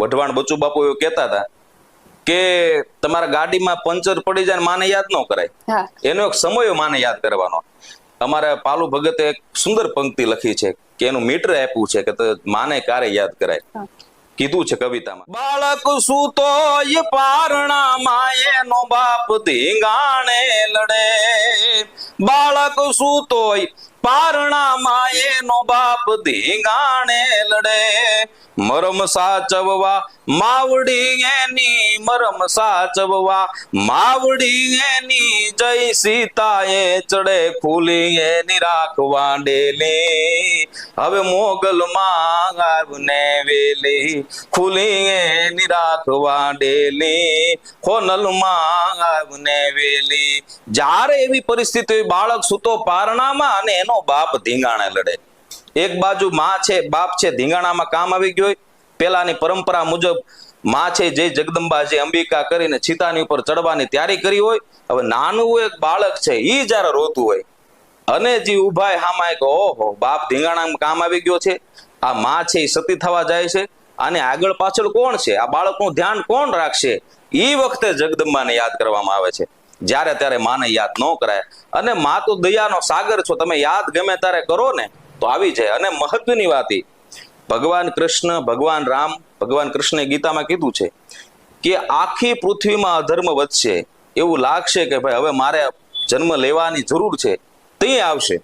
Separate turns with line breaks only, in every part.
વઢવાણ બચુ બાપુ એવું કહેતા હતા કે તમારા ગાડીમાં પંચર પડી જાય માને યાદ ન કરાય. એનો એક સમય માને યાદ કરવાનો. અમારા પાલુ ભગતે એક સુંદર પંક્તિ લખી છે કે એનું મીટર આપ્યું છે કે માને કારે યાદ કરાય. કીધું છે કવિતામાં. બાળક સૂતો પારણા માયેનો બાપ ધીંગાણે લડે. બાળક સૂતો પારણા માયેનો બાપ ધીંગાણે લડે. મરમ સાચવવા માવડી એની, મરમ સાચવવા માવડી એની. જય સીતાએ ચડે ખુલી એની રાખવા ડેલી હવે મોગલ માં આવને વેલી ખુલી એની રાખવા ડેલી ખોનલમાં આવને વેલી. જ્યારે એવી પરિસ્થિતિ બાળક સૂતો પારણામાં અને એનો બાપ ધીંગાણે લડે. એક બાજુ માં છે, બાપ છે, ધીંગાણામાં કામ આવી ગયો પેલાની પરંપરા મુજબમાં છે, જે જગદંબા જે અંબિકા કરીને ચિતાની ઉપર ચડવાની તૈયારી કરી હોય. હવે નાનું એક બાળક છે એ જ્યારે રોતું હોય. અને જે ઉભાય હામાય કે, ઓહો, બાપ ધીંગાણામાં કામ આવી ગયો છે. આ માં છે એ સતી થવા જાય છે. અને આગળ પાછળ કોણ છે? આ બાળકનું ધ્યાન કોણ રાખશે? એ વખતે જગદંબાને યાદ કરવામાં આવે છે. જ્યારે ત્યારે માને યાદ ન કરાય. અને મા તો દયાનો સાગર છો, તમે યાદ ગમે ત્યારે કરો ને, તો આવી જાય. અને મહત્વની વાત ભગવાન કૃષ્ણ, ભગવાન રામ, ભગવાન કૃષ્ણે ગીતામાં કીધું છે કે આખી પૃથ્વીમાં અધર્મ વધશે. એવું લાગશે કે ભાઈ હવે મારે જન્મ લેવાની જરૂર છે. તે આવશે.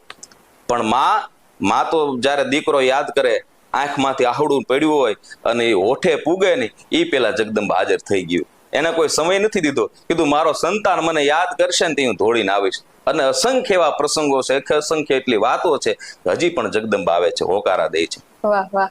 પણ માં માં તો જ્યારે દીકરો યાદ કરે, આંખમાંથી આહડું પડ્યું હોય અને એ હોઠે પૂગે નહીં એ પેલા જગદંબા હાજર થઈ ગયું. એને કોઈ સમય નથી દીધો. કીધું, મારો સંતાન મને યાદ કરશે ને તે હું ધોડીને આવીશ. અને અસંખ્ય એવા પ્રસંગો છે અસંખ્ય એટલી વાતો છે, હજી પણ જગદંબા આવે છે, હોકારા દે છે.
વાહ વાહ.